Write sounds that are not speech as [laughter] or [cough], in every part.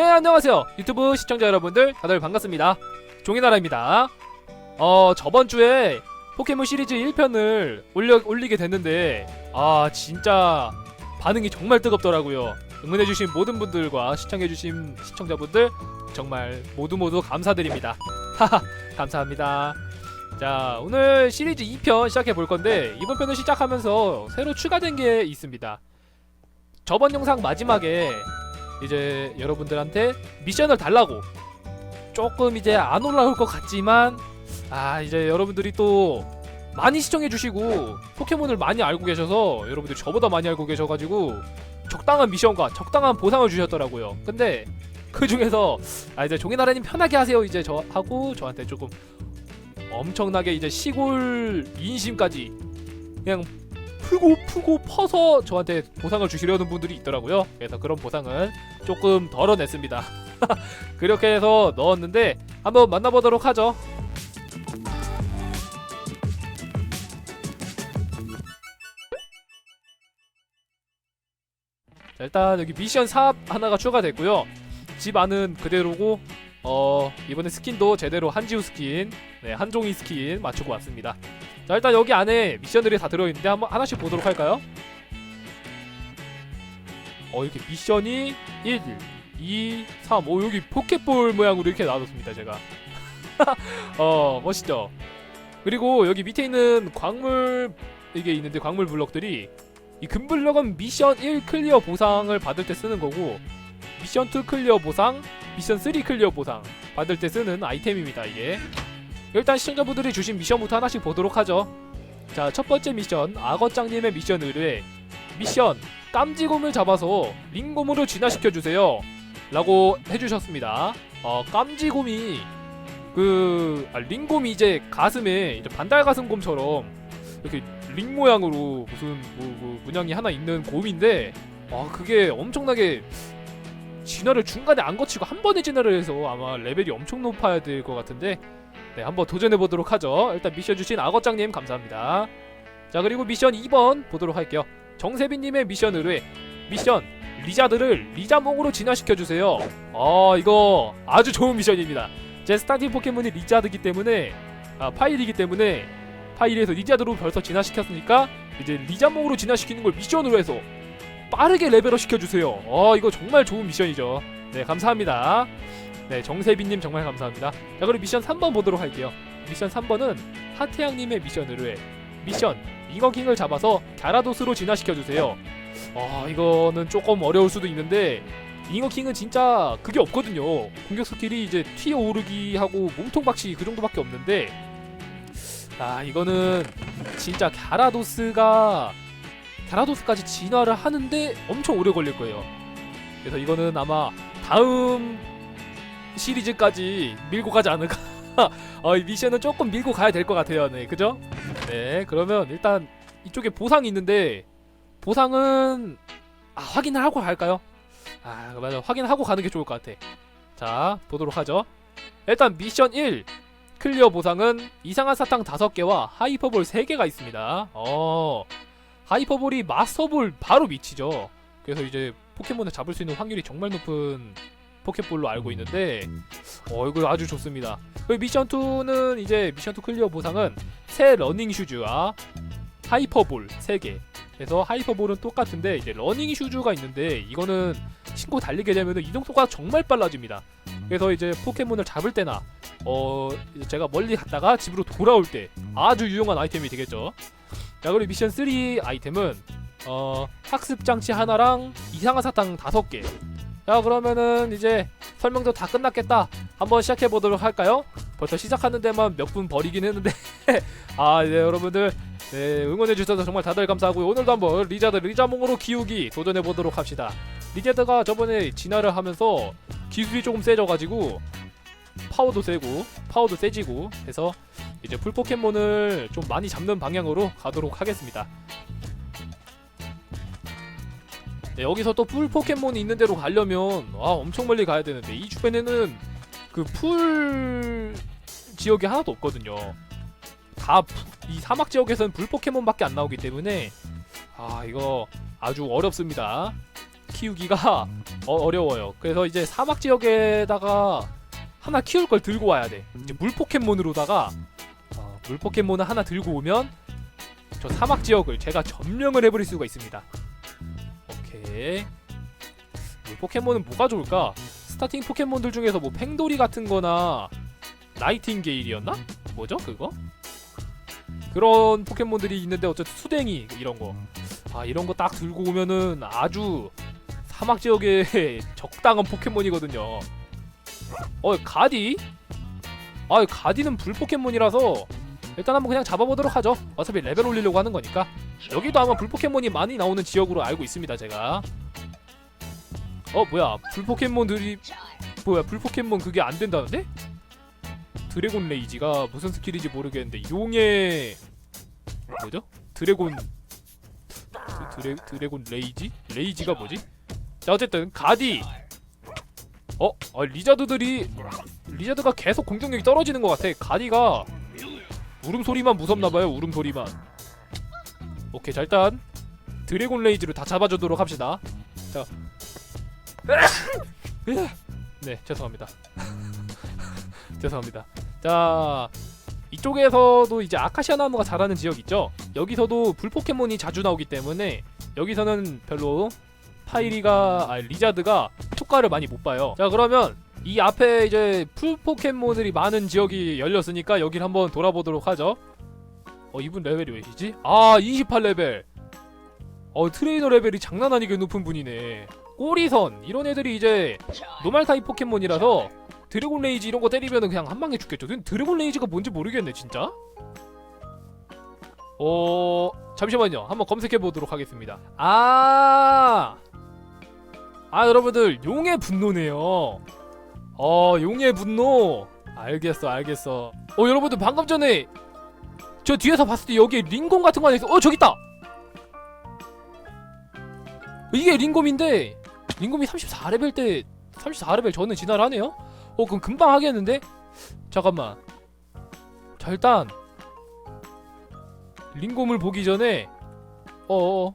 네 안녕하세요. 유튜브 시청자 여러분들 다들 반갑습니다. 종이나라입니다. 어 저번 주에 포켓몬 시리즈 1편을 올려, 올리게 됐는데 아 진짜 반응이 정말 뜨겁더라고요. 응원해주신 모든 분들과 시청해주신 시청자분들 정말 모두 모두 감사드립니다. [laughs] 하하 감사합니다. 자 오늘 시리즈 2편 시작해 볼 건데 이번 편을 시작하면서 새로 추가된 게 있습니다. 저번 영상 마지막에 이제 여러분들한테 미션을 달라고 조금 이제 안 올라올 것 같지만 아 이제 여러분들이 또 많이 시청해 주시고 포켓몬을 많이 알고 계셔서 여러분들이 저보다 많이 알고 계셔가지고 적당한 미션과 적당한 보상을 주셨더라고요. 근데 그 중에서 아 이제 종이나라님 편하게 하세요 이제 저 하고 저한테 조금 엄청나게 이제 시골 인심까지 그냥 풀고 푸고 퍼서 저한테 보상을 주시려는 분들이 있더라고요. 그래서 그런 보상은 조금 덜어냈습니다. [laughs] 그렇게 해서 넣었는데 한번 만나보도록 하죠. 자, 일단 여기 미션 사업 하나가 추가됐고요. 집 안은 그대로고 어 이번에 스킨도 제대로 한지우 스킨, 네 한종이 스킨 맞추고 왔습니다. 자 일단 여기 안에 미션들이 다 들어있는데 한번 하나씩 보도록 할까요? 어 이렇게 미션이 1, 2, 3, 5 여기 포켓볼 모양으로 이렇게 나눠졌습니다 제가 [laughs] 어 멋있죠? 그리고 여기 밑에 있는 광물 이게 있는데 광물 블럭들이 이 금블럭은 미션 1 클리어 보상을 받을 때 쓰는 거고 미션 2 클리어 보상, 미션 3 클리어 보상 받을 때 쓰는 아이템입니다 이게 일단 시청자분들이 주신 미션부터 하나씩 보도록 하죠. 자, 첫 번째 미션 악어짱님의 미션 의뢰 미션 깜지곰을 잡아서 링곰으로 진화시켜 주세요. 라고 해주셨습니다. 어, 깜지곰이 그 아, 링곰이 이제 가슴에 이제 반달 가슴곰처럼 이렇게 링 모양으로 무슨 뭐, 뭐 문양이 하나 있는 곰인데 아 그게 엄청나게 진화를 중간에 안 거치고 한 번에 진화를 해서 아마 레벨이 엄청 높아야 될 것 같은데 네, 한번 도전해 보도록 하죠. 일단 미션 주신 악어짱님 감사합니다. 자, 그리고 미션 2번 보도록 할게요. 정세빈님의 미션 의뢰. 미션 리자드를 리자몽으로 진화시켜 주세요. 아, 이거 아주 좋은 미션입니다. 제 스타팅 포켓몬이 리자드기 때문에 아, 파일이기 때문에 파일에서 리자드로 벌써 진화시켰으니까 이제 리자몽으로 진화시키는 걸 미션으로 해서 빠르게 레벨업 시켜 주세요. 아, 이거 정말 좋은 미션이죠. 네, 감사합니다. 네, 정세빈님 정말 감사합니다. 자, 그리고 미션 3번 보도록 할게요. 미션 3번은 하태양님의 미션으로 해. 미션 잉어킹을 잡아서 갸라도스로 진화시켜주세요. 아, 이거는 조금 어려울 수도 있는데 잉어킹은 진짜 그게 없거든요. 공격 스킬이 이제 튀어오르기 하고 몸통 박치 그 정도밖에 없는데 아, 이거는 진짜 갸라도스가 갸라도스까지 진화를 하는데 엄청 오래 걸릴 거예요. 그래서 이거는 아마 다음 시리즈까지 밀고 가지 않을까. [laughs] 어, 이 미션은 조금 밀고 가야 될 것 같아요. 네, 그죠? 네, 그러면 일단 이쪽에 보상이 있는데 보상은 아, 확인을 하고 갈까요? 아, 맞아. 확인하고 가는 게 좋을 것 같아. 자, 보도록 하죠. 일단 미션 1 클리어 보상은 이상한 사탕 5개와 하이퍼볼 3개가 있습니다. 어, 하이퍼볼이 마스터볼 바로 미치죠. 그래서 이제 포켓몬을 잡을 수 있는 확률이 정말 높은 포켓볼로 알고 있는데 어 이거 아주 좋습니다. 그 미션 2는 이제 미션 2 클리어 보상은 새 러닝 슈즈와 하이퍼볼 3개. 그래서 하이퍼볼은 똑같은데 이제 러닝 슈즈가 있는데 이거는 신고 달리게 되면 이동 속도가 정말 빨라집니다. 그래서 이제 포켓몬을 잡을 때나 어 이제 제가 멀리 갔다가 집으로 돌아올 때 아주 유용한 아이템이 되겠죠. 자 그리고 미션 3 아이템은 어 학습 장치 하나랑 이상한 사탕 5개. 자 그러면은 이제 설명도 다 끝났겠다 한번 시작해 보도록 할까요? 벌써 시작하는 데만 몇 분 버리긴 했는데 [laughs] 아네 여러분들 네, 응원해 주셔서 정말 다들 감사하고요 오늘도 한번 리자드 리자몽으로 키우기 도전해 보도록 합시다 리자드가 저번에 진화를 하면서 기술이 조금 세져가지고 파워도 세고 파워도 세지고 해서 이제 풀 포켓몬을 좀 많이 잡는 방향으로 가도록 하겠습니다 네, 여기서 또 풀 포켓몬이 있는 데로 가려면 아 엄청 멀리 가야 되는데 이 주변에는 그 풀 지역이 하나도 없거든요. 다 이 사막 지역에서는 불 포켓몬밖에 안 나오기 때문에 아 이거 아주 어렵습니다. 키우기가 어, 어려워요. 그래서 이제 사막 지역에다가 하나 키울 걸 들고 와야 돼. 이제 물 포켓몬으로다가 어, 물 포켓몬을 하나 들고 오면 저 사막 지역을 제가 점령을 해버릴 수가 있습니다. 오케이. 물 포켓몬은 뭐가 좋을까? 스타팅 포켓몬들 중에서 뭐 팽돌이 같은 거나 나이팅게일이었나? 뭐죠 그거? 그런 포켓몬들이 있는데 어쨌든 수댕이 이런 거. 아 이런 거 딱 들고 오면은 아주 사막 지역에 [laughs] 적당한 포켓몬이거든요. 어 가디? 아 가디는 불 포켓몬이라서 일단 한번 그냥 잡아보도록 하죠. 어차피 레벨 올리려고 하는 거니까. 여기도 아마 불 포켓몬이 많이 나오는 지역으로 알고 있습니다 제가. 어 뭐야 불 포켓몬들이 뭐야 불 포켓몬 그게 안 된다는데? 드래곤 레이지가 무슨 스킬인지 모르겠는데 용의 뭐죠? 드래곤 드, 드래, 드래곤 레이지? 레이지가 뭐지? 자 어쨌든 가디 어? 아, 리자드들이 리자드가 계속 공격력이 떨어지는 것 같아 가디가 울음소리만 무섭나봐요 울음소리만 오케이 자 일단 드래곤 레이지를 다 잡아주도록 합시다 자 [coughs] 네, 죄송합니다. [laughs] 죄송합니다. 자, 이쪽에서도 이제 아카시아 나무가 자라는 지역 있죠? 여기서도 불 포켓몬이 자주 나오기 때문에 여기서는 별로 파이리가 아 리자드가 효과를 많이 못 봐요. 자, 그러면 이 앞에 이제 풀 포켓몬들이 많은 지역이 열렸으니까 여기를 한번 돌아보도록 하죠. 어, 이분 레벨이 몇이지? 아, 28레벨. 어, 트레이너 레벨이 장난 아니게 높은 분이네. 꼬리선 이런 애들이 이제 노말 타입 포켓몬이라서 드래곤 레이지 이런 거 때리면 그냥 한 방에 죽겠죠. 드래곤 레이지가 뭔지 모르겠네 진짜. 어 잠시만요. 한번 검색해 보도록 하겠습니다. 아, 아 여러분들 용의 분노네요. 어 용의 분노. 알겠어 알겠어. 어 여러분들 방금 전에 저 뒤에서 봤을 때 여기에 링곰 같은 거 하나 있어. 어 저기 있다. 이게 링곰인데 링곰이 34레벨 때 34레벨 저는 진화를 하네요? 어 그럼 금방 하겠는데? 잠깐만 자 일단 링곰을 보기 전에 어어 어,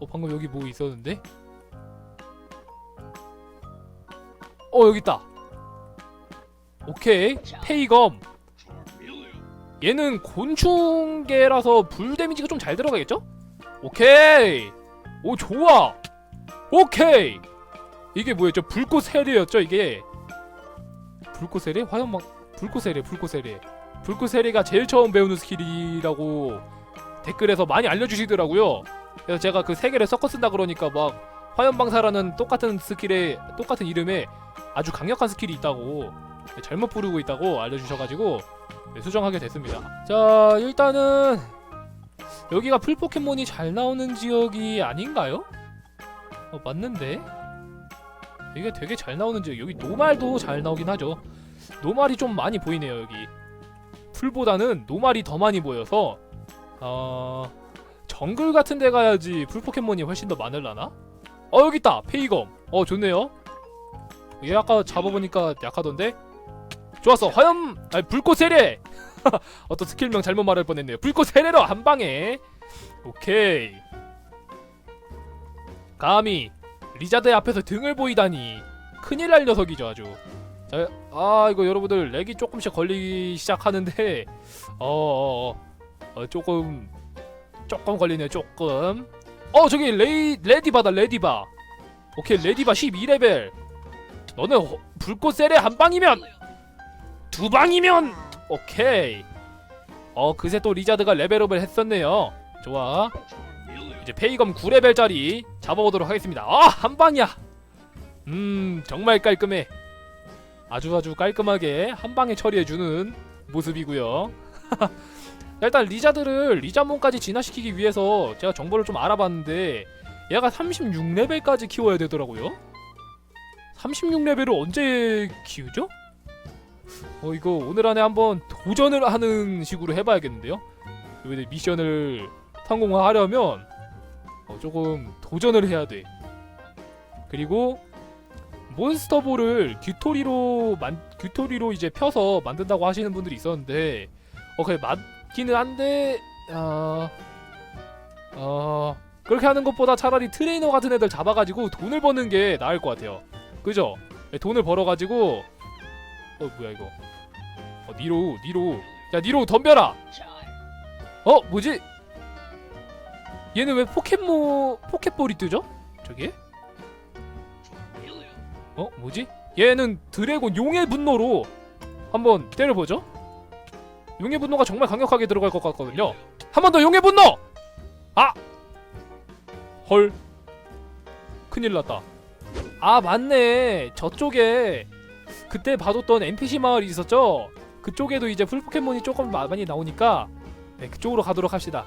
어 방금 여기 뭐 있었는데? 어 여기 있다. 오케이. 페이검. 얘는 곤충계라서 불 데미지가 좀 잘 들어가겠죠? 오케이. 오 좋아. 오케이. 이게 뭐였죠? 불꽃 세례였죠 이게? 불꽃 세례? 화염막 불꽃 세례 불꽃 세례. 불꽃 세례가 제일 처음 배우는 스킬이라고 댓글에서 많이 알려주시더라고요. 그래서 제가 그 세 개를 섞어 쓴다 그러니까 막 화염방사라는 똑같은 스킬에 똑같은 이름에 아주 강력한 스킬이 있다고 잘못 부르고 있다고 알려주셔가지고 네, 수정하게 됐습니다. 자 일단은 여기가 풀 포켓몬이 잘 나오는 지역이 아닌가요? 어 맞는데? 이게 되게 잘 나오는 지역. 여기 노말도 잘 나오긴 하죠. 노말이 좀 많이 보이네요 여기. 풀보다는 노말이 더 많이 보여서 어... 정글 같은 데 가야지 풀 포켓몬이 훨씬 더 많을라나? 어 여기 있다! 페이검. 어 좋네요 얘 아까 잡아보니까 약하던데 좋았어 화염 아니 불꽃 세례 [laughs] 어떤 스킬명 잘못 말할 뻔했네요. 불꽃 세례로 한 방에. 오케이. 감히 리자드의 앞에서 등을 보이다니 큰일 날 녀석이죠 아주. 자, 아 이거 여러분들 렉이 조금씩 걸리기 시작하는데 어, 어, 어, 어 조금 조금 걸리네 조금. 어 저기 레이 레디바다 레디바. 오케이 레디바 12레벨. 너는 호- 불꽃 세례 한 방이면 두 방이면 오케이. 어 그새 또 리자드가 레벨업을 했었네요. 좋아. 이제 페이검 9레벨짜리 잡아보도록 하겠습니다. 아 한 방이야. 음 정말 깔끔해. 아주 아주 깔끔하게 한 방에 처리해주는 모습이고요. [laughs] 일단 리자드를 리자몬까지 진화시키기 위해서 제가 정보를 좀 알아봤는데 얘가 36레벨까지 키워야 되더라고요. 36레벨을 언제 키우죠? 어 이거 오늘 안에 한번 도전을 하는 식으로 해봐야겠는데요. 여기 미션을 성공하려면 어, 조금 도전을 해야 돼. 그리고 몬스터볼을 규토리로 만 규토리로 이제 펴서 만든다고 하시는 분들이 있었는데 어 그래 맞기는 한데 어, 어 그렇게 하는 것보다 차라리 트레이너 같은 애들 잡아가지고 돈을 버는 게 나을 것 같아요. 그죠? 네, 돈을 벌어가지고 어 뭐야 이거? 어 니로 니로 야 니로 덤벼라. 어 뭐지? 얘는 왜 포켓몬 포켓볼이 뜨죠? 저기? 어 뭐지? 얘는 드래곤 용의 분노로 한번 때려보죠. 용의 분노가 정말 강력하게 들어갈 것 같거든요. 한 번 더 용의 분노! 아! 헐. 큰일 났다. 아, 맞네. 저쪽에 그때 봐줬던 NPC 마을이 있었죠? 그쪽에도 이제 풀 포켓몬이 조금 마- 많이 나오니까 네, 그쪽으로 가도록 합시다.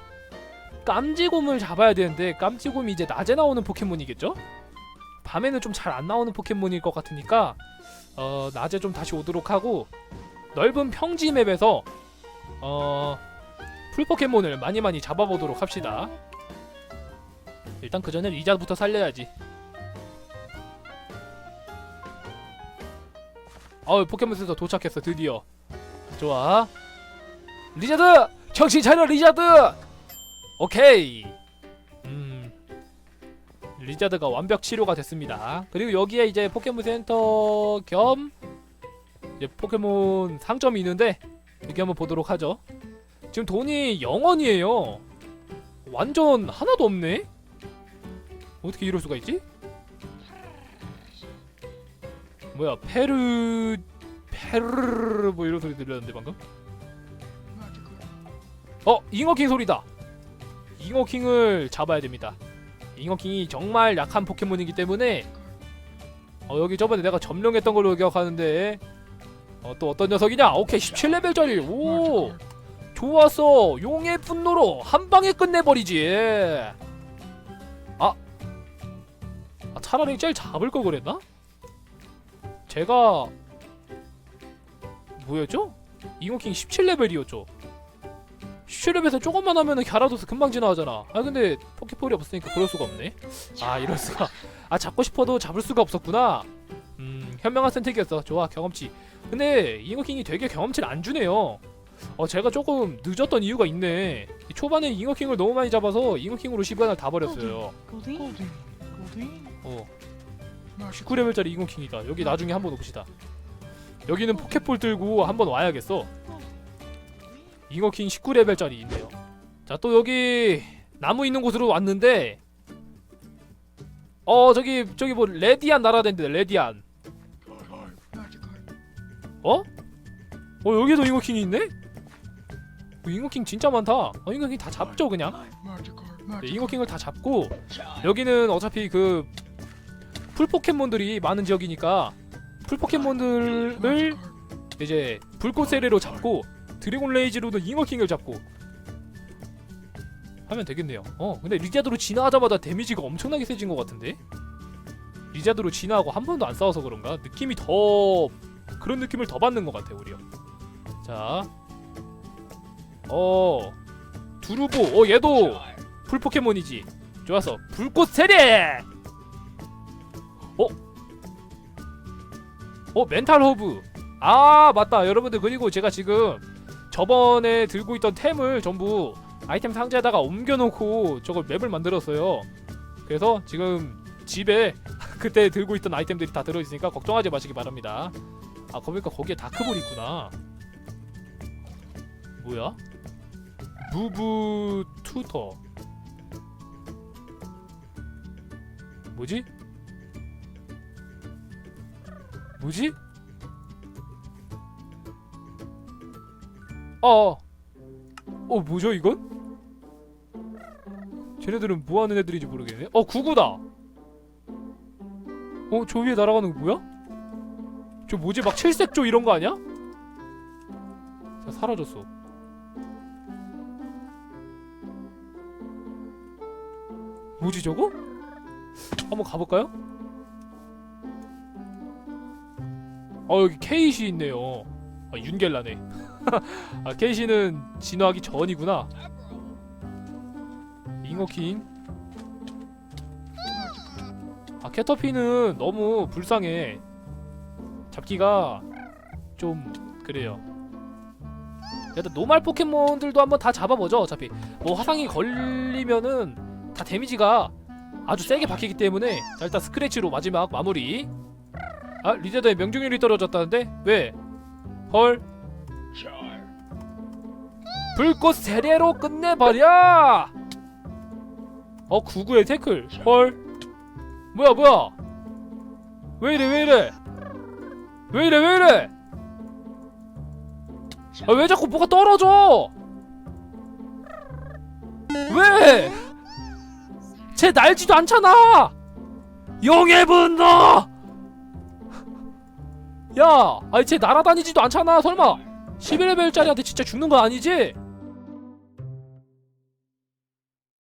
깜지곰을 잡아야 되는데 깜지곰이 이제 낮에 나오는 포켓몬이겠죠? 밤에는 좀 잘 안 나오는 포켓몬일 것 같으니까 어, 낮에 좀 다시 오도록 하고 넓은 평지 맵에서 어, 풀 포켓몬을 많이 많이 잡아보도록 합시다. 일단 그 전에 리자부터 살려야지. 어우 포켓몬 센터 도착했어 드디어. 좋아. 리자드 정신 차려 리자드. 오케이. 음. 리자드가 완벽 치료가 됐습니다. 그리고 여기에 이제 포켓몬 센터 겸 이제 포켓몬 상점이 있는데 여기 한번 보도록 하죠. 지금 돈이 0원이에요. 완전 하나도 없네. 어떻게 이럴 수가 있지? 뭐야 페르 페르 뭐 이런 소리 들렸는데 방금? 어 잉어킹 소리다. 잉어킹을 잡아야 됩니다. 잉어킹이 정말 약한 포켓몬이기 때문에 어 여기 저번에 내가 점령했던 걸로 기억하는데 어 또 어떤 녀석이냐? 오케이 17레벨짜리 오 좋았어 용의 분노로 한 방에 끝내버리지 아, 아 차라리 제일 잡을 걸 그랬나? 제가 뭐였죠? 잉어킹 17레벨이었죠. 17레벨에서 조금만 하면은 갸라도스 금방 지나가잖아. 아 근데 포켓볼이 없으니까 그럴 수가 없네. 아 이럴 수가. 아 잡고 싶어도 잡을 수가 없었구나. 음 현명한 선택이었어. 좋아 경험치. 근데 잉어킹이 되게 경험치를 안 주네요. 어 제가 조금 늦었던 이유가 있네. 이 초반에 잉어킹을 너무 많이 잡아서 잉어킹으로 시간을 다 버렸어요. 어 19레벨짜리 잉어킹이다. 여기 나중에 한번 옵시다. 여기는 포켓볼 들고 한번 와야겠어. 잉어킹 19레벨짜리 있네요. 자 또 여기 나무 있는 곳으로 왔는데 어 저기 저기 뭐 레디안 날아다니는데 레디안. 어? 어 여기도 잉어킹이 있네? 어, 잉어킹 진짜 많다. 어 잉어킹 다 잡죠 그냥. 네, 잉어킹을 다 잡고 여기는 어차피 그 풀 포켓몬들이 많은 지역이니까 풀 포켓몬들을 이제 불꽃 세례로 잡고 드래곤 레이지로는 잉어킹을 잡고 하면 되겠네요. 어, 근데 리자드로 진화하자마자 데미지가 엄청나게 세진 것 같은데? 리자드로 진화하고 한 번도 안 싸워서 그런가? 느낌이 더 그런 느낌을 더 받는 것 같아 오히려. 자, 어, 두루보, 어 얘도 풀 포켓몬이지. 좋았어. 불꽃 세례. 어? 어 멘탈 허브. 아 맞다 여러분들 그리고 제가 지금 저번에 들고 있던 템을 전부 아이템 상자에다가 옮겨놓고 저걸 맵을 만들었어요. 그래서 지금 집에 [laughs] 그때 들고 있던 아이템들이 다 들어있으니까 걱정하지 마시기 바랍니다. 아 그러니까 거기에 다크볼 있구나. 뭐야? 무브 투터. 뭐지? 뭐지? 어. 어 뭐죠 이건? 쟤네들은 뭐 하는 애들인지 모르겠네. 어 구구다. 어 저 위에 날아가는 거 뭐야? 저 뭐지 막 칠색조 이런 거 아니야? 자 사라졌어. 뭐지 저거? 한번 가볼까요? 어 여기 케이시 있네요. 아 윤겔라네. [laughs] 아 케이시는 진화하기 전이구나. 잉어킹. 아 캐터피는 너무 불쌍해. 잡기가 좀 그래요. 일단 노말 포켓몬들도 한번 다 잡아보죠. 어차피 뭐 화상이 걸리면은 다 데미지가 아주 세게 박히기 때문에 자 일단 스크래치로 마지막 마무리 아 리제더의 명중률이 떨어졌다는데? 왜? 헐. 불꽃 세례로 끝내버려! 어 구구의 태클. 헐. 뭐야 뭐야? 왜 이래 왜 이래? 왜 이래 왜 이래? 아, 왜 자꾸 뭐가 떨어져? 왜? 쟤 날지도 않잖아! 용의 분노 야 아니 쟤 날아다니지도 않잖아 설마 11레벨짜리한테 진짜 죽는 거 아니지?